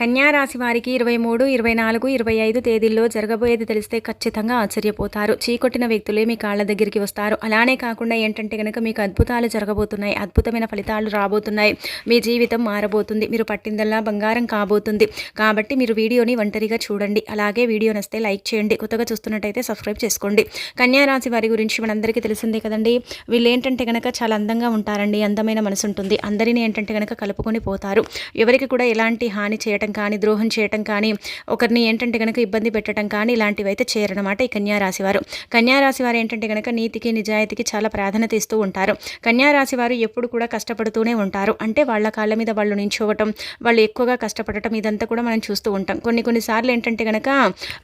కన్యారాశి వారికి ఇరవై మూడు ఇరవై నాలుగు ఇరవై ఐదు తేదీల్లో జరగబోయేది తెలిస్తే ఖచ్చితంగా ఆశ్చర్యపోతారు. చీకొట్టిన వ్యక్తులే మీ కాళ్ళ దగ్గరికి వస్తారు. అలానే కాకుండా ఏంటంటే కనుక మీకు అద్భుతాలు జరగబోతున్నాయి. అద్భుతమైన ఫలితాలు రాబోతున్నాయి. మీ జీవితం మారబోతుంది. మీరు పట్టిందల్లా బంగారం కాబోతుంది. కాబట్టి మీరు వీడియోని ఒంటరిగా చూడండి. అలాగే వీడియో నస్తే లైక్ చేయండి. కొత్తగా చూస్తున్నట్టయితే సబ్స్క్రైబ్ చేసుకోండి. కన్యారాశి వారి గురించి మనందరికీ తెలిసిందే కదండి. వీళ్ళు ఏంటంటే కనుక చాలా అందంగా ఉంటారండి. అందమైన మనసు ఉంటుంది అందరినీ ఏంటంటే కనుక కలుపుకొని పోతారు. ఎవరికి కూడా ఎలాంటి హాని చేయటం కానీ ద్రోహం చేయటం కానీ ఒకరిని ఏంటంటే కనుక ఇబ్బంది పెట్టడం కానీ ఇలాంటివి అయితే చేయరనమాట ఈ కన్యారాశి వారు కన్యారాశి వారు ఏంటంటే కనుక నీతికి నిజాయితీకి చాలా ప్రాధాన్యత ఇస్తూ ఉంటారు. కన్యారాశి వారు ఎప్పుడు కూడా కష్టపడుతూనే ఉంటారు. అంటే వాళ్ళ కాళ్ళ మీద వాళ్ళు నించోవటం వాళ్ళు ఎక్కువగా కష్టపడటం ఇదంతా కూడా మనం చూస్తూ ఉంటాం. కొన్ని కొన్నిసార్లు ఏంటంటే కనుక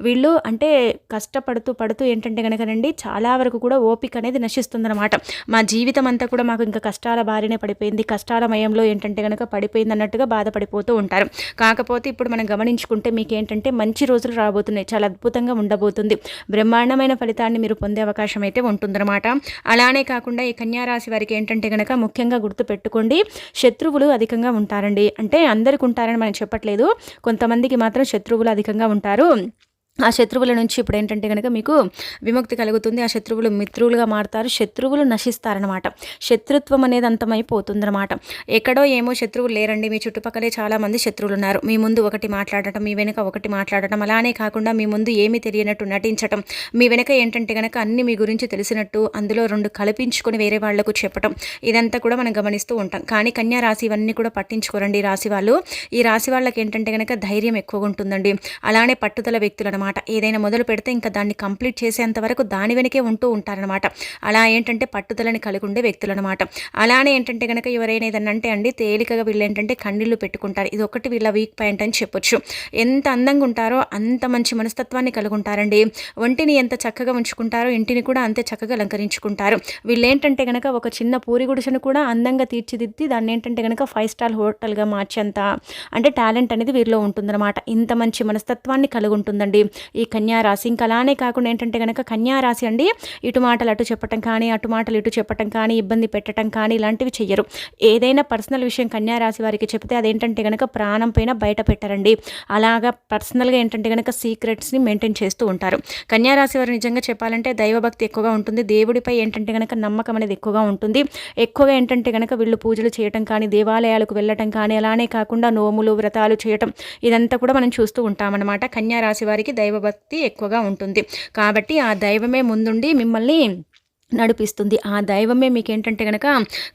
వీళ్ళు అంటే కష్టపడుతూ పడుతూ ఏంటంటే కనుకనండి చాలా వరకు కూడా ఓపిక అనేది నశిస్తుందన్నమాట మా జీవితం అంతా కూడా మాకు ఇంకా కష్టాల బారినే పడిపోయింది. కష్టాల మయంలో ఏంటంటే కనుక పడిపోయింది అన్నట్టుగా బాధపడిపోతూ ఉంటారు. కాకపోతే కాకపోతే ఇప్పుడు మనం గమనించుకుంటే మీకు ఏంటంటే మంచి రోజులు రాబోతున్నాయి. చాలా అద్భుతంగా ఉండబోతుంది. బ్రహ్మాండమైన ఫలితాన్ని మీరు పొందే అవకాశం అయితే ఉంటుందన్నమాట. అలానే కాకుండా ఈ కన్యారాశి వారికి ఏంటంటే కనుక ముఖ్యంగా గుర్తు పెట్టుకోండి శత్రువులు అధికంగా ఉంటారండి. అంటే అందరికి ఉంటారని మనం చెప్పట్లేదు. కొంతమందికి మాత్రం శత్రువులు అధికంగా ఉంటారు. ఆ శత్రువుల నుంచి ఇప్పుడు ఏంటంటే కనుక మీకు విముక్తి కలుగుతుంది. ఆ శత్రువులు మిత్రులుగా మారుతారు. శత్రువులు నశిస్తారనమాట శత్రుత్వం అనేది అంతమైపోతుందనమాట ఎక్కడో ఏమో శత్రువులు లేరండి. మీ చుట్టుపక్కలే చాలామంది శత్రువులు ఉన్నారు మీ ముందు ఒకటి మాట్లాడటం మీ వెనుక ఒకటి మాట్లాడటం అలానే కాకుండా మీ ముందు ఏమీ తెలియనట్టు నటించటం మీ వెనుక ఏంటంటే కనుక అన్ని మీ గురించి తెలిసినట్టు అందులో రెండు కల్పించుకొని వేరే వాళ్ళకు చెప్పటం ఇదంతా కూడా మనం గమనిస్తూ ఉంటాం. కానీ కన్యా రాశి ఇవన్నీ కూడా పట్టించుకోరండి. ఈ రాశి వాళ్ళు ఈ రాశి వాళ్ళకి ఏంటంటే కనుక ధైర్యం ఎక్కువగా ఉంటుందండి. అలానే పట్టుదల వ్యక్తులు అనమాట ఏదైనా మొదలు పెడితే ఇంకా దాన్ని కంప్లీట్ చేసేంత వరకు దాని వెనకే ఉంటూ ఉంటారనమాట అలా ఏంటంటే పట్టుదలని కలిగి ఉండే వ్యక్తులు అనమాట అలానే ఏంటంటే కనుక ఎవరైనా ఏదన్నా అంటే అండి తేలికగా వీళ్ళు ఏంటంటే కన్నీళ్ళు పెట్టుకుంటారు. ఇది ఒకటి వీళ్ళ వీక్ పాయింట్ అని చెప్పొచ్చు. ఎంత అందంగా ఉంటారో అంత మంచి మనస్తత్వాన్ని కలిగి ఉంటారండి ఒంటిని ఎంత చక్కగా ఉంచుకుంటారో ఇంటిని కూడా అంతే చక్కగా అలంకరించుకుంటారు. వీళ్ళు ఏంటంటే కనుక ఒక చిన్న పూరి గుడిసెను కూడా అందంగా తీర్చిదిద్ది దాన్ని ఏంటంటే కనుక ఫైవ్ స్టార్ హోటల్గా మార్చేంత అంటే టాలెంట్ అనేది వీరిలో ఉంటుందన్నమాట. ఇంత మంచి మనస్తత్వాన్ని కలిగి ఉంటుందండి ఈ కన్యా రాశి. ఇంకా అలానే కాకుండా ఏంటంటే కనుక కన్యా రాశి అండి ఇటు మాటలు అటు చెప్పటం కానీ అటు మాటలు ఇటు చెప్పటం కానీ ఇబ్బంది పెట్టడం కానీ ఇలాంటివి చెయ్యరు. ఏదైనా పర్సనల్ విషయం కన్యా రాశి వారికి చెప్తే అదేంటంటే కనుక ప్రాణం పైన బయట పెట్టరండి. అలాగా పర్సనల్గా ఏంటంటే కనుక సీక్రెట్స్ని మెయింటైన్ చేస్తూ ఉంటారు. కన్యా రాశి వారు నిజంగా చెప్పాలంటే దైవభక్తి ఎక్కువగా ఉంటుంది. దేవుడిపై ఏంటంటే కనుక నమ్మకం అనేది ఎక్కువగా ఉంటుంది. ఎక్కువగా ఏంటంటే కనుక వీళ్ళు పూజలు చేయటం కానీ దేవాలయాలకు వెళ్ళటం కానీ అలానే కాకుండా నోములు వ్రతాలు చేయటం ఇదంతా కూడా మనం చూస్తూ ఉంటామన్నమాట. కన్యా రాశి వారికి దైవభక్తి ఎక్కువగా ఉంటుంది. కాబట్టి ఆ దైవమే ముందుండి మిమ్మల్ని నడిపిస్తుంది. ఆ దైవమే మీకు ఏంటంటే కనుక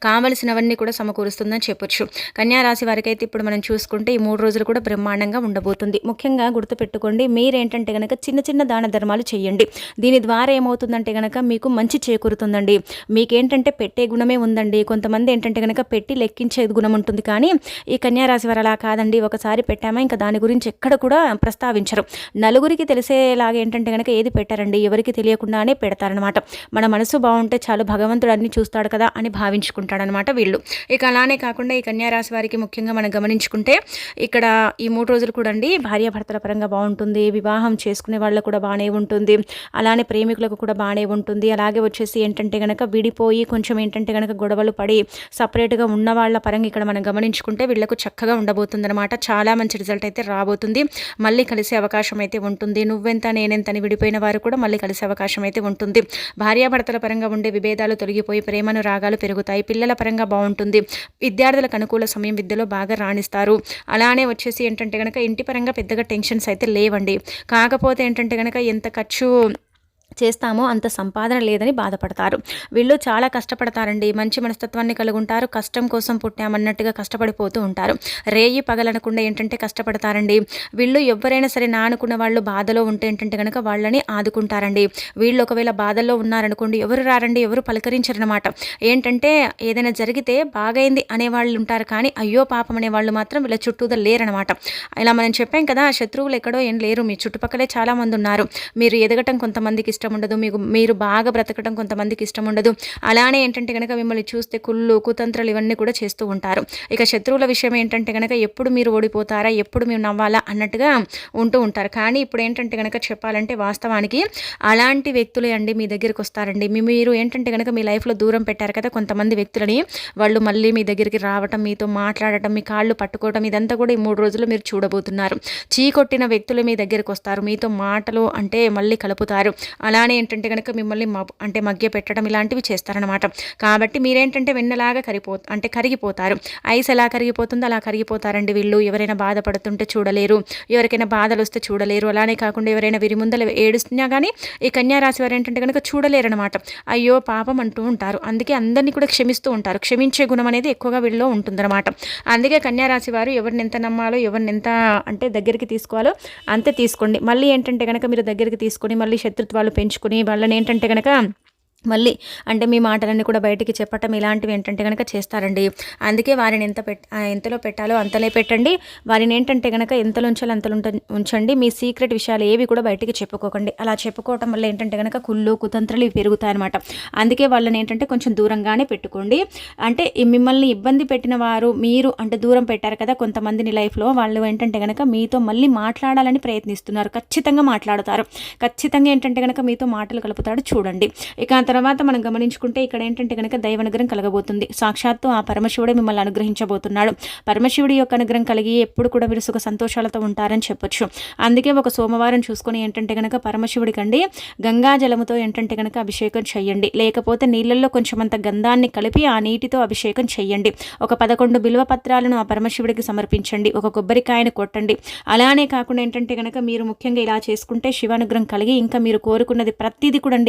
కావలసినవన్నీ కూడా సమకూరుస్తుందని చెప్పొచ్చు. కన్యారాశి వారికి అయితే ఇప్పుడు మనం చూసుకుంటే ఈ మూడు రోజులు కూడా బ్రహ్మాండంగా ఉండబోతుంది. ముఖ్యంగా గుర్తుపెట్టుకోండి మీరేంటంటే కనుక చిన్న చిన్న దాన ధర్మాలు చేయండి. దీని ద్వారా ఏమవుతుందంటే కనుక మీకు మంచి చేకూరుతుందండి. మీకేంటంటే పెట్టే గుణమే ఉందండి. కొంతమంది ఏంటంటే కనుక పెట్టి లెక్కించే గుణం ఉంటుంది. కానీ ఈ కన్యారాశి వారు అలా కాదండి. ఒకసారి పెట్టామా ఇంకా దాని గురించి ఎక్కడ కూడా ప్రస్తావించరు. నలుగురికి తెలిసేలాగా ఏంటంటే కనుక ఏది పెట్టారండి? ఎవరికి తెలియకుండానే పెడతారనమాట మన మనసు బాగుంటే చాలు భగవంతుడు అన్ని చూస్తాడు కదా అని భావించుకుంటాడనమాట వీళ్ళు. ఇక అలానే కాకుండా ఈ కన్యారాశి వారికి ముఖ్యంగా మనం గమనించుకుంటే ఇక్కడ ఈ మూడు రోజులు కూడా అండి భార్యాభర్తల పరంగా బాగుంటుంది వివాహం చేసుకునే వాళ్ళకు కూడా బాగానే ఉంటుంది అలానే ప్రేమికులకు కూడా బాగానే ఉంటుంది. అలాగే వచ్చేసి ఏంటంటే కనుక విడిపోయి కొంచెం ఏంటంటే కనుక గొడవలు పడి సపరేట్గా ఉన్న వాళ్ళ పరంగా ఇక్కడ మనం గమనించుకుంటే వీళ్ళకు చక్కగా ఉండబోతుంది అనమాట చాలా మంచి రిజల్ట్ అయితే రాబోతుంది. మళ్ళీ కలిసే అవకాశం అయితే ఉంటుంది. నువ్వెంత నేనెంత అని విడిపోయిన వారు కూడా మళ్ళీ కలిసే అవకాశం అయితే ఉంటుంది. భార్యాభర్తల పరంగా ఉండే విభేదాలు తొలగిపోయి ప్రేమను రాగాలు పెరుగుతాయి. పిల్లల పరంగా బాగుంటుంది. విద్యార్థులకు అనుకూల సమయం విద్యలో బాగా రాణిస్తారు. అలానే వచ్చేసి ఏంటంటే కనుక ఇంటి పరంగా పెద్దగా టెన్షన్స్ అయితే లేవండి. కాకపోతే ఏంటంటే కనుక ఎంత ఖర్చు చేస్తామో అంత సంపాదన లేదని బాధపడతారు. వీళ్ళు చాలా కష్టపడతారండి. మంచి మనస్తత్వాన్ని కలిగి ఉంటారు కష్టం కోసం పుట్టామన్నట్టుగా కష్టపడిపోతూ ఉంటారు. రేయి పగలనకుండా ఏంటంటే కష్టపడతారండి. వీళ్ళు ఎవరైనా సరే నా అనుకున్న వాళ్ళు బాధలో ఉంటే ఏంటంటే కనుక వాళ్ళని ఆదుకుంటారండి. వీళ్ళు ఒకవేళ బాధల్లో ఉన్నారనుకోండి ఎవరు రారండి? ఎవరు పలకరించరనమాట ఏంటంటే ఏదైనా జరిగితే బాగైంది అనేవాళ్ళు ఉంటారు కానీ అయ్యో పాపం అనేవాళ్ళు మాత్రం వీళ్ళ చుట్టూదా లేరనమాట ఇలా మనం చెప్పాం కదా శత్రువులు ఎక్కడో ఏం లేరు. మీ చుట్టుపక్కలే చాలామంది ఉన్నారు. మీరు ఎదగటం కొంతమందికి ఇష్టం ఉండదు మీకు మీరు బాగా బ్రతకడం కొంతమందికి ఇష్టం ఉండదు అలానే ఏంటంటే కనుక మిమ్మల్ని చూస్తే కుళ్ళు కుతంత్రాలు ఇవన్నీ కూడా చేస్తూ ఉంటారు. ఇక శత్రువుల విషయం ఏంటంటే కనుక ఎప్పుడు మీరు ఓడిపోతారా ఎప్పుడు మీరు నవ్వాలా అన్నట్టుగా ఉంటూ ఉంటారు. కానీ ఇప్పుడు ఏంటంటే కనుక చెప్పాలంటే వాస్తవానికి అలాంటి వ్యక్తులే అండి మీ దగ్గరికి వస్తారండి. మీ మీరు ఏంటంటే కనుక మీ లైఫ్లో దూరం పెట్టారు కదా కొంతమంది వ్యక్తులని. వాళ్ళు మళ్ళీ మీ దగ్గరికి రావటం మీతో మాట్లాడటం మీ కాళ్ళు పట్టుకోవటం ఇదంతా కూడా ఈ మూడు రోజులు మీరు చూడబోతున్నారు. చీకొట్టిన వ్యక్తులు మీ దగ్గరికి వస్తారు. మీతో మాటలు అంటే మళ్ళీ కలుపుతారు. అలానే ఏంటంటే కనుక మిమ్మల్ని అంటే మధ్య పెట్టడం ఇలాంటివి చేస్తారనమాట కాబట్టి మీరేంటంటే వెన్నలాగా కరిపో అంటే కరిగిపోతారు. ఐస్ ఎలా కరిగిపోతుందో అలా కరిగిపోతారండి వీళ్ళు. ఎవరైనా బాధపడుతుంటే చూడలేరు. ఎవరికైనా బాధలు వస్తే చూడలేరు. అలానే కాకుండా ఎవరైనా వీరి ఏడుస్తున్నా కానీ ఈ కన్యారాశి వారు ఏంటంటే కనుక చూడలేరనమాట అయ్యో పాపం అంటూ ఉంటారు. అందుకే అందరినీ కూడా క్షమిస్తూ ఉంటారు. క్షమించే గుణం అనేది ఎక్కువగా వీళ్ళలో ఉంటుందన్నమాట. అందుకే కన్యారాశి వారు ఎవరిని ఎంత నమ్మాలో ఎవరిని ఎంత అంటే దగ్గరికి తీసుకోవాలో అంతే తీసుకోండి. మళ్ళీ ఏంటంటే కనుక మీరు దగ్గరికి తీసుకొని మళ్ళీ శత్రుత్వాలు పెంచుకుని వాళ్ళని ఏంటంటే కనుక మళ్ళీ అంటే మీ మాటలన్నీ కూడా బయటికి చెప్పటం ఇలాంటివి ఏంటంటే కనుక చేస్తారండి. అందుకే వారిని ఎంత పెట్ ఎంతలో పెట్టాలో అంతలే పెట్టండి. వారిని ఏంటంటే కనుక ఎంతలో ఉంచాలో అంతలో ఉంచండి. మీ సీక్రెట్ విషయాలు ఏవి కూడా బయటికి చెప్పుకోకండి. అలా చెప్పుకోవటం వల్ల ఏంటంటే కనుక కుళ్ళు కుతంత్రలు ఇవి పెరుగుతాయన్నమాట. అందుకే వాళ్ళని ఏంటంటే కొంచెం దూరంగానే పెట్టుకోండి. అంటే మిమ్మల్ని ఇబ్బంది పెట్టిన వారు మీరు అంటే దూరం పెట్టారు కదా కొంతమందిని లైఫ్లో వాళ్ళు ఏంటంటే కనుక మీతో మళ్ళీ మాట్లాడాలని ప్రయత్నిస్తున్నారు. ఖచ్చితంగా మాట్లాడతారు. ఖచ్చితంగా ఏంటంటే కనుక మీతో మాటలు కలుపుతాడు చూడండి. ఇక తర్వాత మనం గమనించుకుంటే ఇక్కడ ఏంటంటే కనుక దైవనుగ్రహం కలగబోతుంది. సాక్షాత్తు ఆ పరమశివుడే మిమ్మల్ని అనుగ్రహించబోతున్నాడు. పరమశివుడి యొక్క అనుగ్రహం కలిగి ఎప్పుడు కూడా మీరు సుఖ సంతోషాలతో ఉంటారని చెప్పొచ్చు. అందుకే ఒక సోమవారం చూసుకొని ఏంటంటే కనుక పరమశివుడికండి గంగా జలముతో ఏంటంటే కనుక అభిషేకం చేయండి లేకపోతే నీళ్ళల్లో కొంచెం అంత గంధాన్ని కలిపి ఆ నీటితో అభిషేకం చేయండి ఒక పదకొండు బిల్వ పత్రాలను ఆ పరమశివుడికి సమర్పించండి. ఒక కొబ్బరికాయను కొట్టండి. అలానే కాకుండా ఏంటంటే కనుక మీరు ముఖ్యంగా ఇలా చేసుకుంటే శివానుగ్రహం కలిగి ఇంకా మీరు కోరుకున్నది ప్రతిదీ కూడా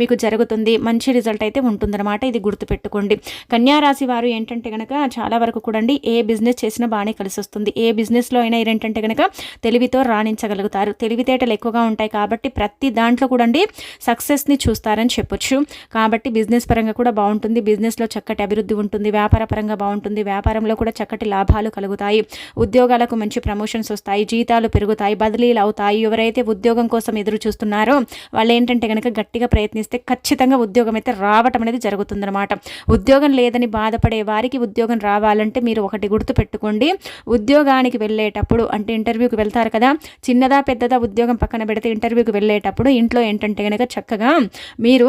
మీకు జరుగుతుంది. ఉంటుంది. మంచి రిజల్ట్ అయితే ఉంటుందన్నమాట. ఇది గుర్తుపెట్టుకోండి. కన్యారాశి వారు ఏంటంటే కనుక చాలా వరకు కూడా ఏ బిజినెస్ చేసినా బాగానే కలిసి వస్తుంది. ఏ బిజినెస్లో అయినా ఏంటంటే కనుక తెలివితో రాణించగలుగుతారు. తెలివితేటలు ఎక్కువగా ఉంటాయి కాబట్టి ప్రతి దాంట్లో కూడా సక్సెస్ని చూస్తారని చెప్పొచ్చు. కాబట్టి బిజినెస్ పరంగా కూడా బాగుంటుంది. బిజినెస్లో చక్కటి అభివృద్ధి ఉంటుంది. వ్యాపార పరంగా బాగుంటుంది. వ్యాపారంలో కూడా చక్కటి లాభాలు కలుగుతాయి. ఉద్యోగాలకు మంచి ప్రమోషన్స్ వస్తాయి. జీతాలు పెరుగుతాయి. బదిలీలు అవుతాయి. ఎవరైతే ఉద్యోగం కోసం ఎదురు చూస్తున్నారో వాళ్ళు ఏంటంటే కనుక గట్టిగా ప్రయత్నిస్తే ఖచ్చితంగా ఉద్యోగం అయితే రావటం అనేది జరుగుతుందన్నమాట. ఉద్యోగం లేదని బాధపడే వారికి ఉద్యోగం రావాలంటే మీరు ఒకటి గుర్తు పెట్టుకోండి ఉద్యోగానికి వెళ్ళేటప్పుడు అంటే ఇంటర్వ్యూకి వెళ్తారు కదా చిన్నదా పెద్దదా ఉద్యోగం పక్కన పెడితే ఇంటర్వ్యూకి వెళ్ళేటప్పుడు ఇంట్లో ఏంటంటే కనుక చక్కగా మీరు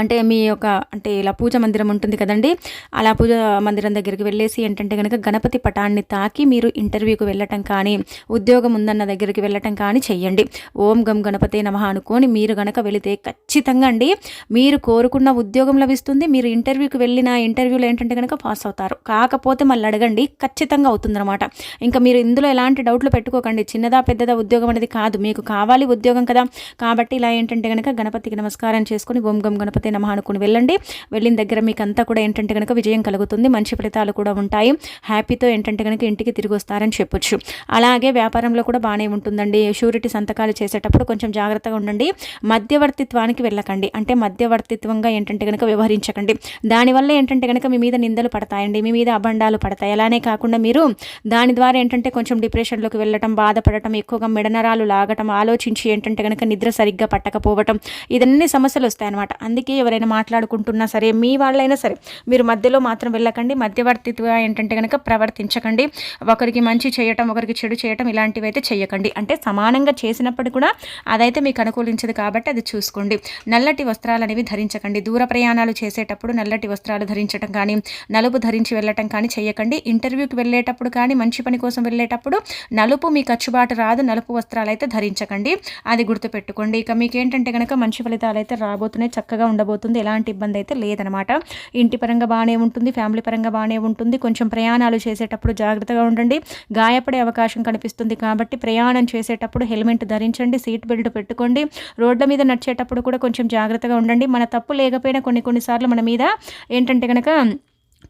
అంటే మీ యొక్క అంటే ఇలా పూజ మందిరం ఉంటుంది కదండి అలా పూజ మందిరం దగ్గరికి వెళ్ళేసి ఏంటంటే కనుక గణపతి పటాన్ని తాకి మీరు ఇంటర్వ్యూకి వెళ్ళటం కానీ ఉద్యోగం ఉందన్న దగ్గరికి వెళ్ళటం కానీ చెయ్యండి. ఓం గం గణపతి నమ అనుకొని మీరు గనక వెళితే ఖచ్చితంగా అండి మీరు కోరుకున్న ఉద్యోగం లభిస్తుంది మీరు ఇంటర్వ్యూకి వెళ్ళిన ఇంటర్వ్యూలో ఏంటంటే కనుక పాస్ అవుతారు. కాకపోతే మళ్ళీ అడగండి ఖచ్చితంగా అవుతుందన్నమాట. ఇంకా మీరు ఇందులో ఎలాంటి డౌట్లు పెట్టుకోకండి చిన్నదా పెద్దదా ఉద్యోగం అనేది కాదు మీకు కావాలి ఉద్యోగం కదా. కాబట్టి ఇలా ఏంటంటే కనుక గణపతికి నమస్కారం చేసుకుని ఓం గం గణపతి నమ అనుకుని వెళ్ళండి. వెళ్ళిన దగ్గర మీకు అంతా కూడా ఏంటంటే కనుక విజయం కలుగుతుంది. మంచి ఫలితాలు కూడా ఉంటాయి. హ్యాపీతో ఏంటంటే కనుక ఇంటికి తిరిగి వస్తారని చెప్పొచ్చు. అలాగే వ్యాపారంలో కూడా బాగానే ఉంటుందండి. షూరిటీ సంతకాలు చేసేటప్పుడు కొంచెం జాగ్రత్తగా ఉండండి. మధ్యవర్తిత్వానికి వెళ్ళకండి. అంటే మధ్యవర్తిత్వంగా ఏంటంటే కనుక వ్యవహరించకండి. దానివల్ల ఏంటంటే కనుక మీ మీద నిందలు పడతాయండి. మీ మీద అబండాలు పడతాయి. అలానే కాకుండా మీరు దాని ద్వారా ఏంటంటే కొంచెం డిప్రెషన్లోకి వెళ్ళటం బాధపడటం ఎక్కువగా మెడనరాలు లాగటం ఆలోచించి ఏంటంటే కనుక నిద్ర సరిగ్గా పట్టకపోవటం ఇదన్నీ సమస్యలు వస్తాయన్నమాట. అందుకే ఎవరైనా మాట్లాడుకుంటున్నా సరే మీ వాళ్ళైనా సరే మీరు మధ్యలో మాత్రం వెళ్ళకండి. మధ్యవర్తిత్వ ఏంటంటే కనుక ప్రవర్తించకండి. ఒకరికి మంచి చేయటం ఒకరికి చెడు చేయటం ఇలాంటివి అయితే చేయకండి అంటే సమానంగా చేసినప్పుడు కూడా అదైతే మీకు అనుకూలించదు కాబట్టి అది చూసుకోండి. నల్లటి వస్త్రాలు అనేవి ధరించకండి. దూర ప్రయాణాలు చేసేటప్పుడు నల్లటి వస్త్రాలు ధరించడం కానీ నలుపు ధరించి వెళ్ళటం కానీ చేయకండి ఇంటర్వ్యూకి వెళ్ళేటప్పుడు కానీ మంచి పని కోసం వెళ్ళేటప్పుడు నలుపు మీ ఖర్చుబాటు రాదు. నలుపు వస్త్రాలు అయితే ధరించకండి. అది గుర్తుపెట్టుకోండి. ఇక మీకు ఏంటంటే కనుక మంచి ఫలితాలు అయితే రాబోతున్నాయి. చక్కగా ఉండబోతుంది. ఎలాంటి ఇబ్బంది అయితే లేదనమాట ఇంటి పరంగా బాగానే ఉంటుంది ఫ్యామిలీ పరంగా బాగానే ఉంటుంది. కొంచెం ప్రయాణాలు చేసేటప్పుడు జాగ్రత్తగా ఉండండి. గాయపడే అవకాశం కనిపిస్తుంది కాబట్టి ప్రయాణం చేసేటప్పుడు హెల్మెట్ ధరించండి సీట్ బెల్ట్ పెట్టుకోండి. రోడ్ల మీద నడిచేటప్పుడు కూడా కొంచెం జాగ్రత్తగా ఉండండి. మన తప్పు లేకపోయినా కొన్ని కొన్నిసార్లు మన మీద ఏంటంటే కనుక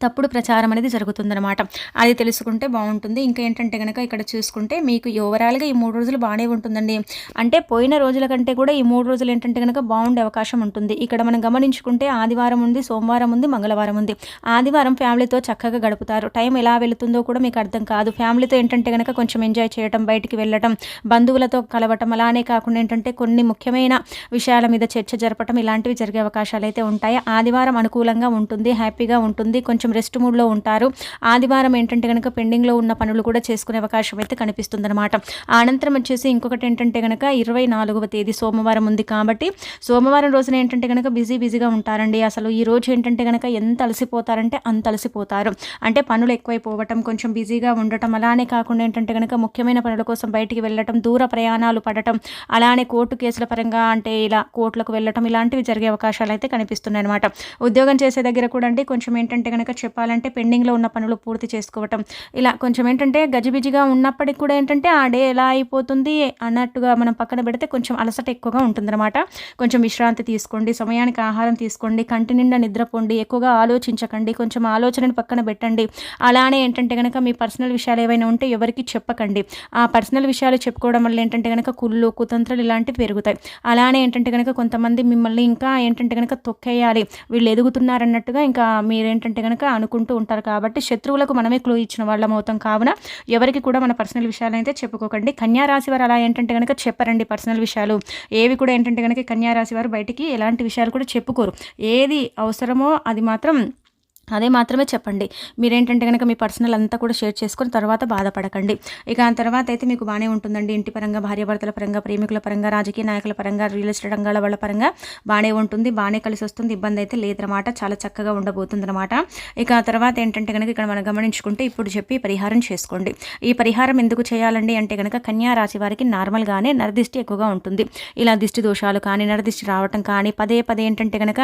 తప్పుడు ప్రచారం అనేది జరుగుతుందనమాట అది తెలుసుకుంటే బాగుంటుంది. ఇంకా ఏంటంటే కనుక ఇక్కడ చూసుకుంటే మీకు ఓవరాల్గా ఈ మూడు రోజులు బాగానే ఉంటుందండి. అంటే పోయిన రోజుల కంటే కూడా ఈ మూడు రోజులు ఏంటంటే కనుక బాగుండే అవకాశం ఉంటుంది. ఇక్కడ మనం గమనించుకుంటే ఆదివారం ఉంది సోమవారం ఉంది మంగళవారం ఉంది. ఆదివారం ఫ్యామిలీతో చక్కగా గడుపుతారు. టైం ఎలా వెళుతుందో కూడా మీకు అర్థం కాదు. ఫ్యామిలీతో ఏంటంటే కనుక కొంచెం ఎంజాయ్ చేయటం బయటికి వెళ్ళటం బంధువులతో కలవటం అలానే కాకుండా ఏంటంటే కొన్ని ముఖ్యమైన విషయాల మీద చర్చ జరపటం ఇలాంటివి జరిగే అవకాశాలు అయితే ఉంటాయి. ఆదివారం అనుకూలంగా ఉంటుంది హ్యాపీగా ఉంటుంది. కొంచెం కొంచెం రెస్ట్ మూడ్లో ఉంటారు. ఆదివారం ఏంటంటే కనుక పెండింగ్లో ఉన్న పనులు కూడా చేసుకునే అవకాశం అయితే కనిపిస్తుందన్నమాట. అనంతరం వచ్చేసి ఇంకొకటి ఏంటంటే కనుక ఇరవై నాలుగవ తేదీ సోమవారం ఉంది కాబట్టి సోమవారం రోజున ఏంటంటే కనుక బిజీ బిజీగా ఉంటారండి. అసలు ఈ రోజు ఏంటంటే కనుక ఎంత అలసిపోతారంటే అంత అలసిపోతారు. అంటే పనులు ఎక్కువైపోవటం కొంచెం బిజీగా ఉండటం అలానే కాకుండా ఏంటంటే కనుక ముఖ్యమైన పనుల కోసం బయటికి వెళ్ళటం దూర ప్రయాణాలు పడటం అలానే కోర్టు కేసుల పరంగా అంటే ఇలా కోర్టులకు వెళ్ళటం ఇలాంటివి జరిగే అవకాశాలు అయితే కనిపిస్తున్నాయి అనమాట ఉద్యోగం చేసే దగ్గర కూడా అండి కొంచెం ఏంటంటే కనుక చెప్పాలంటే పెండింగ్లో ఉన్న పనులు పూర్తి చేసుకోవటం. ఇలా కొంచెం ఏంటంటే గజిబిజిగా ఉన్నప్పటికి కూడా ఏంటంటే ఆ డే ఎలా అయిపోతుంది అన్నట్టుగా మనం పక్కన పెడితే కొంచెం అలసట ఎక్కువగా ఉంటుందన్నమాట. కొంచెం విశ్రాంతి తీసుకోండి సమయానికి ఆహారం తీసుకోండి కంటి నిండా నిద్రపోండి ఎక్కువగా ఆలోచించకండి కొంచెం ఆలోచనని పక్కన పెట్టండి. అలానే ఏంటంటే కనుక మీ పర్సనల్ విషయాలు ఏవైనా ఉంటే ఎవరికి చెప్పకండి. ఆ పర్సనల్ విషయాలు చెప్పుకోవడం వల్ల ఏంటంటే కనుక కుళ్ళు కుతంత్రాలు ఇలాంటివి పెరుగుతాయి. అలానే ఏంటంటే కనుక కొంతమంది మిమ్మల్ని ఇంకా ఏంటంటే కనుక తొక్కేయాలి. వీళ్ళు ఎదుగుతున్నారన్నట్టుగా ఇంకా మీరేంటంటే కనుక అనుకుంటూ ఉంటారు కాబట్టి శత్రువులకు మనమే క్లూ ఇచ్చిన వాళ్ళం అవుతాం. కావున ఎవరికి కూడా మన పర్సనల్ విషయాలు అయితే చెప్పుకోకండి. కన్యా రాశి వారు అలా ఏంటంటే కనుక చెప్పరండి పర్సనల్ విషయాలు. ఏవి కూడా ఏంటంటే కనుక కన్యా రాశి వారు బయటికి ఎలాంటి విషయాలు కూడా చెప్పుకోరు. ఏది అవసరమో అది మాత్రం అదే మాత్రమే చెప్పండి. మీరేంటంటే కనుక మీ పర్సనల్ అంతా కూడా షేర్ చేసుకొని తర్వాత బాధపడకండి. ఇక ఆ తర్వాత అయితే మీకు బాగానే ఉంటుందండి. ఇంటి పరంగా భార్యాభర్తల పరంగా ప్రేమికుల పరంగా రాజకీయ నాయకుల పరంగా రియల్ ఎస్టేట్ రంగాల వాళ్ళ పరంగా బాగానే ఉంటుంది. బాగానే కలిసి వస్తుంది. ఇబ్బంది అయితే లేదనమాట చాలా చక్కగా ఉండబోతుంది అనమాట ఇక ఆ తర్వాత ఏంటంటే కనుక ఇక్కడ మనం గమనించుకుంటే ఇప్పుడు చెప్పి పరిహారం చేసుకోండి. ఈ పరిహారం ఎందుకు చేయాలండి అంటే కనుక కన్యా రాశి వారికి నార్మల్గానే నరదిష్టి ఎక్కువగా ఉంటుంది. ఇలా దిష్టి దోషాలు కానీ నరదిష్టి రావటం కానీ పదే పదే ఏంటంటే కనుక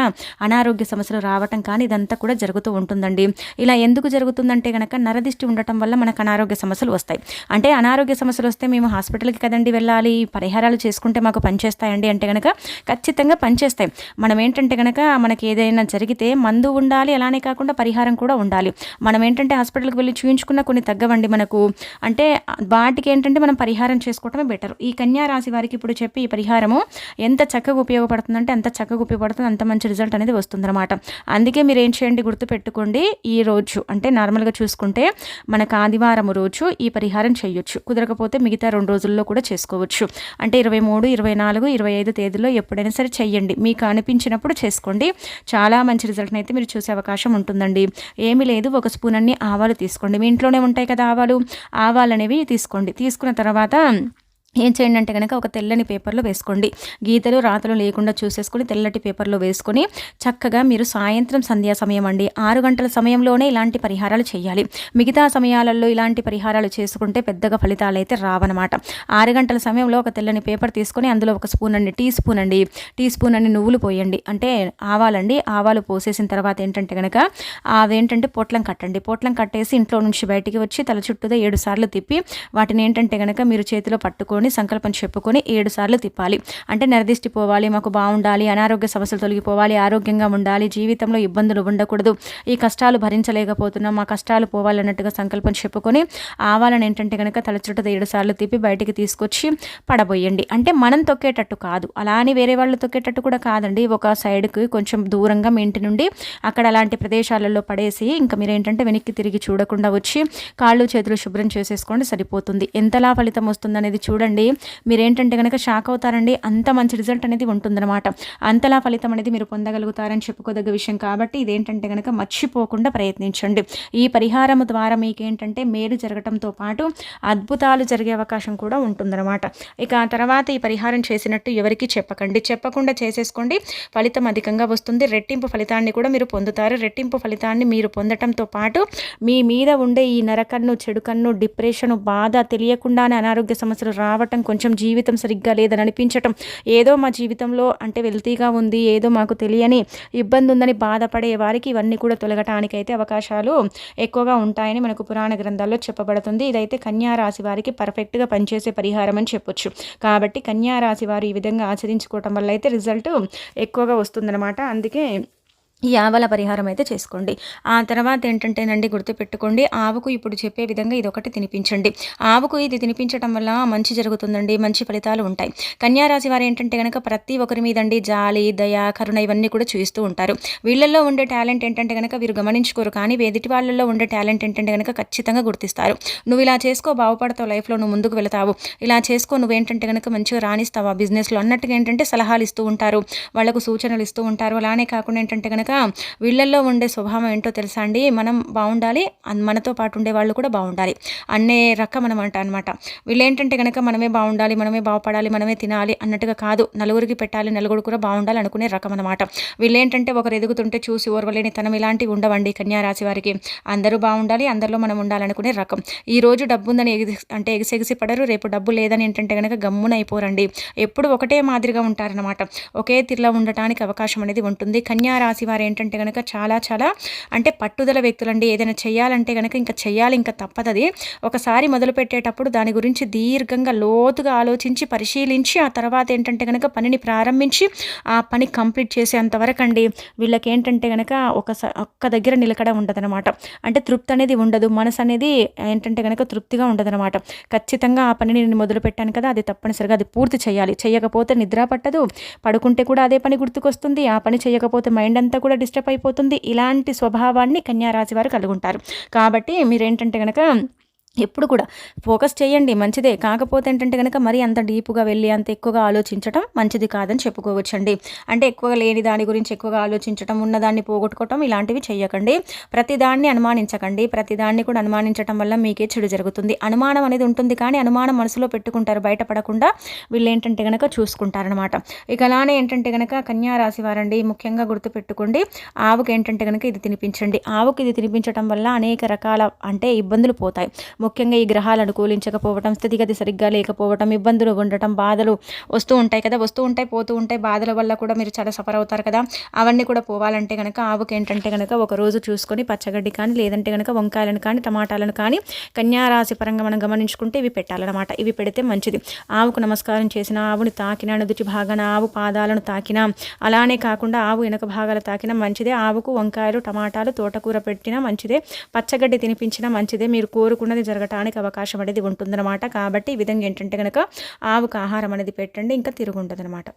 అనారోగ్య సమస్యలు రావటం కానీ ఇదంతా కూడా జరుగుతూ ఉంటుందండి. ఇలా ఎందుకు జరుగుతుందంటే కనుక నరదిష్టి ఉండటం వల్ల మనకు అనారోగ్య సమస్యలు వస్తాయి. అంటే అనారోగ్య సమస్యలు వస్తే మేము హాస్పిటల్కి కదండి వెళ్ళాలి పరిహారాలు చేసుకుంటే మాకు పనిచేస్తాయండి అంటే కనుక ఖచ్చితంగా పనిచేస్తాయి మనం ఏంటంటే కనుక మనకి ఏదైనా జరిగితే మందు ఉండాలి అలానే కాకుండా పరిహారం కూడా ఉండాలి. మనం ఏంటంటే హాస్పిటల్కి వెళ్ళి చూయించుకున్న కొన్ని తగ్గవండి మనకు. అంటే వాటికి ఏంటంటే మనం పరిహారం చేసుకోవటమే బెటర్. ఈ కన్యా రాశి వారికి ఇప్పుడు చెప్పి ఈ పరిహారము ఎంత చక్కగా ఉపయోగపడుతుందంటే అంత చక్కగా ఉపయోగపడుతుంది అంత మంచి రిజల్ట్ అనేది వస్తుందన్నమాట. అందుకే మీరు ఏం చేయండి పెట్టుకోండి ఈ రోజు. అంటే నార్మల్గా చూసుకుంటే మనకు ఆదివారం రోజు ఈ పరిహారం చేయొచ్చు. కుదరకపోతే మిగతా రెండు రోజుల్లో కూడా చేసుకోవచ్చు. అంటే ఇరవై మూడు ఇరవై నాలుగు ఇరవై ఐదు తేదీలో ఎప్పుడైనా సరే చెయ్యండి మీకు అనిపించినప్పుడు చేసుకోండి. చాలా మంచి రిజల్ట్ని అయితే మీరు చూసే అవకాశం ఉంటుందండి. ఏమీ లేదు ఒక స్పూన్ అన్ని ఆవాలు తీసుకోండి. మీ ఇంట్లోనే ఉంటాయి కదా ఆవాలు? ఆవాలు అనేవి తీసుకోండి. తీసుకున్న తర్వాత ఏం చేయండి అంటే కనుక ఒక తెల్లని పేపర్లో వేసుకోండి. గీతలు రాతలు లేకుండా చూసేసుకొని తెల్లటి పేపర్లో వేసుకొని చక్కగా మీరు సాయంత్రం సంధ్యా సమయం అండి. ఆరు గంటల సమయంలోనే ఇలాంటి పరిహారాలు చేయాలి. మిగతా సమయాలలో ఇలాంటి పరిహారాలు చేసుకుంటే పెద్దగా ఫలితాలు అయితే రావన్నమాట. ఆరు గంటల సమయంలో ఒక తెల్లని పేపర్ తీసుకొని అందులో ఒక స్పూన్ అండి టీ స్పూన్ అండి. టీ స్పూన్ అండి నువ్వులు పోయండి. అంటే ఆవాలండి. ఆవాలు పోసేసిన తర్వాత ఏంటంటే కనుక అవేంటంటే పొట్లం కట్టండి. పొట్లం కట్టేసి ఇంట్లో నుంచి బయటికి వచ్చి తల చుట్టూతో ఏడు సార్లు తిప్పి వాటిని ఏంటంటే కనుక మీరు చేతిలో పట్టుకొని పెట్టుకొని సంకల్పం చెప్పుకొని ఏడు సార్లు తిప్పాలి. అంటే నిర్దిష్టి పోవాలి మాకు బాగుండాలి అనారోగ్య సమస్యలు తొలగిపోవాలి ఆరోగ్యంగా ఉండాలి జీవితంలో ఇబ్బందులు ఉండకూడదు ఈ కష్టాలు భరించలేకపోతున్నాం మా కష్టాలు పోవాలన్నట్టుగా సంకల్పం చెప్పుకొని ఆవాలని ఏంటంటే కనుక తల చుట్టూ ఏడు సార్లు తిప్పి బయటికి తీసుకొచ్చి పడబోయండి. అంటే మనం తొక్కేటట్టు కాదు. అలా అని వేరే వాళ్ళు తొక్కేటట్టు కూడా కాదండి. ఒక సైడ్కి కొంచెం దూరంగా మీ ఇంటి నుండి అక్కడ అలాంటి ప్రదేశాలలో పడేసి ఇంకా మీరు ఏంటంటే వెనక్కి తిరిగి చూడకుండా వచ్చి కాళ్ళు చేతులు శుభ్రం చేసేసుకోండి సరిపోతుంది. ఎంతలా ఫలితం వస్తుందనేది చూడండి. చేయండి మీరేంటంటే కనుక షాక్ అవుతారండి. అంత మంచి రిజల్ట్ అనేది ఉంటుందన్నమాట. అంతలా ఫలితం అనేది మీరు పొందగలుగుతారని చెప్పుకోదగ్గ విషయం కాబట్టి ఇదేంటంటే కనుక మర్చిపోకుండా ప్రయత్నించండి. ఈ పరిహారం ద్వారా మీకేంటంటే మేలు జరగటంతో పాటు అద్భుతాలు జరిగే అవకాశం కూడా ఉంటుందన్నమాట. ఇక ఆ తర్వాత ఈ పరిహారం చేసినట్టు ఎవరికి చెప్పకండి. చెప్పకుండా చేసేసుకోండి. ఫలితం అధికంగా వస్తుంది. రెట్టింపు ఫలితాన్ని కూడా మీరు పొందుతారు. రెట్టింపు ఫలితాన్ని మీరు పొందటంతో పాటు మీ మీద ఉండే ఈ నరకన్ను చెడుకన్ను డిప్రెషన్ బాధ తెలియకుండానే అనారోగ్య సమస్యలు రావడం రావటం కొంచెం జీవితం సరిగ్గా లేదని అనిపించటం ఏదో మా జీవితంలో అంటే వెల్తీగా ఉంది ఏదో మాకు తెలియని ఇబ్బంది ఉందని బాధపడే వారికి ఇవన్నీ కూడా తొలగటానికి అయితే అవకాశాలు ఎక్కువగా ఉంటాయని మనకు పురాణ గ్రంథాల్లో చెప్పబడుతుంది. ఇదైతే కన్యా రాశి వారికి పర్ఫెక్ట్గా పనిచేసే పరిహారం అని చెప్పొచ్చు. కాబట్టి కన్యా రాశి వారు ఈ విధంగా ఆచరించుకోవటం వల్ల అయితే రిజల్ట్ ఎక్కువగా వస్తుందన్నమాట. అందుకే ఈ ఆవల పరిహారం అయితే చేసుకోండి. ఆ తర్వాత ఏంటంటేనండి గుర్తుపెట్టుకోండి ఆవుకు ఇప్పుడు చెప్పే విధంగా ఇది ఒకటి తినిపించండి. ఆవుకు ఇది తినిపించడం వల్ల మంచి జరుగుతుందండి మంచి ఫలితాలు ఉంటాయి. కన్యారాశి వారు ఏంటంటే కనుక ప్రతి ఒక్కరి మీదండి జాలి దయ కరుణ ఇవన్నీ కూడా చూస్తూ ఉంటారు. వీళ్ళల్లో ఉండే టాలెంట్ ఏంటంటే కనుక వీరు గమనించుకోరు కానీ ఎదుటి వాళ్ళల్లో ఉండే టాలెంట్ ఏంటంటే కనుక ఖచ్చితంగా గుర్తిస్తారు. నువ్వు ఇలా చేసుకో బాగుపడతావు లైఫ్లో నువ్వు ముందుకు వెళతావు. ఇలా చేసుకో నువ్వేంటంటే కనుక మంచిగా రాణిస్తావు ఆ బిజినెస్లో? అన్నట్టుగా ఏంటంటే సలహాలు ఇస్తూ ఉంటారు వాళ్ళకు సూచనలు ఇస్తూ ఉంటారు. అలానే కాకుండా ఏంటంటే కనుక వీళ్ళల్లో ఉండే స్వభావం ఏంటో తెలుసా అండి? మనం బాగుండాలి మనతో పాటు ఉండే వాళ్ళు కూడా బాగుండాలి అనే రకం అనమాట అనమాట వీళ్ళు ఏంటంటే కనుక మనమే బాగుండాలి మనమే బాగుపడాలి మనమే తినాలి అన్నట్టుగా కాదు నలుగురికి పెట్టాలి నలుగురు కూడా బాగుండాలి అనుకునే రకం అనమాట వీళ్ళు ఏంటంటే ఒకరు ఎదుగుతుంటే చూసి ఓర్వలేని తనం ఇలాంటివి ఉండవండి కన్యారాశి వారికి. అందరూ బాగుండాలి అందరిలో మనం ఉండాలనుకునే రకం. ఈ రోజు డబ్బు ఉందని ఎగిసి అంటే ఎగిసెగిసి పడరు రేపు డబ్బు లేదని ఏంటంటే కనుక గమ్మున అయిపోరండి. ఎప్పుడు ఒకటే మాదిరిగా ఉంటారనమాట ఒకే తీరులో ఉండటానికి అవకాశం అనేది ఉంటుంది. కన్యారాశి వారి ఏంటంటే కనుక చాలా చాలా అంటే పట్టుదల వ్యక్తులండి. ఏదైనా చేయాలంటే కనుక ఇంకా చేయాలి ఇంకా తప్పదది. ఒకసారి మొదలుపెట్టేటప్పుడు దాని గురించి దీర్ఘంగా లోతుగా ఆలోచించి పరిశీలించి ఆ తర్వాత ఏంటంటే కనుక పనిని ప్రారంభించి ఆ పని కంప్లీట్ చేసేంతవరకు అండి వీళ్ళకి ఏంటంటే కనుక ఒక ఒక్క దగ్గర నిలకడ ఉండదనమాట అంటే తృప్తి అనేది ఉండదు. మనసు అనేది ఏంటంటే కనుక తృప్తిగా ఉండదనమాట ఖచ్చితంగా ఆ పనిని నేను మొదలు పెట్టాను కదా అది తప్పనిసరిగా అది పూర్తి చేయాలి చేయకపోతే నిద్ర పట్టదు. పడుకుంటే కూడా అదే పని గుర్తుకొస్తుంది. ఆ పని చేయకపోతే మైండ్ అంతా కూడా డిస్టర్బ్ అయిపోతుంది. ఇలాంటి స్వభావాన్ని కన్యారాశి వారు కలుగుంటారు. కాబట్టి మీరేంటంటే కనుక ఎప్పుడు కూడా. ఫోకస్ చేయండి మంచిదే. కాకపోతే ఏంటంటే కనుక మరి అంత డీప్గా వెళ్ళి అంత ఎక్కువగా ఆలోచించడం మంచిది కాదని చెప్పుకోవచ్చండి. అంటే ఎక్కువగా లేని దాని గురించి ఎక్కువగా ఆలోచించడం ఉన్నదాన్ని పోగొట్టుకోవటం ఇలాంటివి చేయకండి ప్రతిదాన్ని అనుమానించకండి. ప్రతిదాన్ని కూడా అనుమానించడం వల్ల మీకే చెడు జరుగుతుంది. అనుమానం అనేది ఉంటుంది కానీ అనుమానం మనసులో పెట్టుకుంటారు. బయటపడకుండా వీళ్ళు ఏంటంటే కనుక చూసుకుంటారనమాట ఇక అలానే ఏంటంటే కనుక కన్యారాశి వారండి ముఖ్యంగా గుర్తుపెట్టుకోండి. ఆవుకి ఏంటంటే కనుక ఇది తినిపించండి. ఆవుకి ఇది తినిపించడం వల్ల అనేక రకాల అంటే ఇబ్బందులు పోతాయి. ముఖ్యంగా ఈ గ్రహాలు అనుకూలించకపోవటం స్థితిగతి సరిగ్గా లేకపోవటం ఇబ్బందులు ఉండటం బాధలు వస్తూ ఉంటాయి కదా. వస్తూ ఉంటాయి పోతూ ఉంటాయి. బాధల వల్ల కూడా మీరు చాలా సఫర్ అవుతారు కదా. అవన్నీ కూడా పోవాలంటే కనుక ఆవుకి ఏంటంటే కనుక ఒక రోజు చూసుకొని పచ్చగడ్డి కానీ లేదంటే కనుక వంకాయలను కానీ టమాటాలను కానీ కన్యారాశి పరంగా మనం గమనించుకుంటే ఇవి పెట్టాలన్నమాట. ఇవి పెడితే మంచిది. ఆవుకు నమస్కారం చేసిన ఆవుని తాకిన నుదుటి భాగాన ఆవు పాదాలను తాకిన అలానే కాకుండా ఆవు వెనక భాగాలు తాకిన మంచిదే. ఆవుకు వంకాయలు టమాటాలు తోటకూర పెట్టినా మంచిదే. పచ్చగడ్డి తినిపించినా మంచిదే. మీరు కోరుకున్నది జరగటానికి అవకాశం అనేది ఉంటుందన్నమాట. కాబట్టి ఈ విధంగా ఏంటంటే కనుక ఆవుకు ఆహారం అనేది పెట్టండి ఇంకా తిరుగుంటుంది అనమాట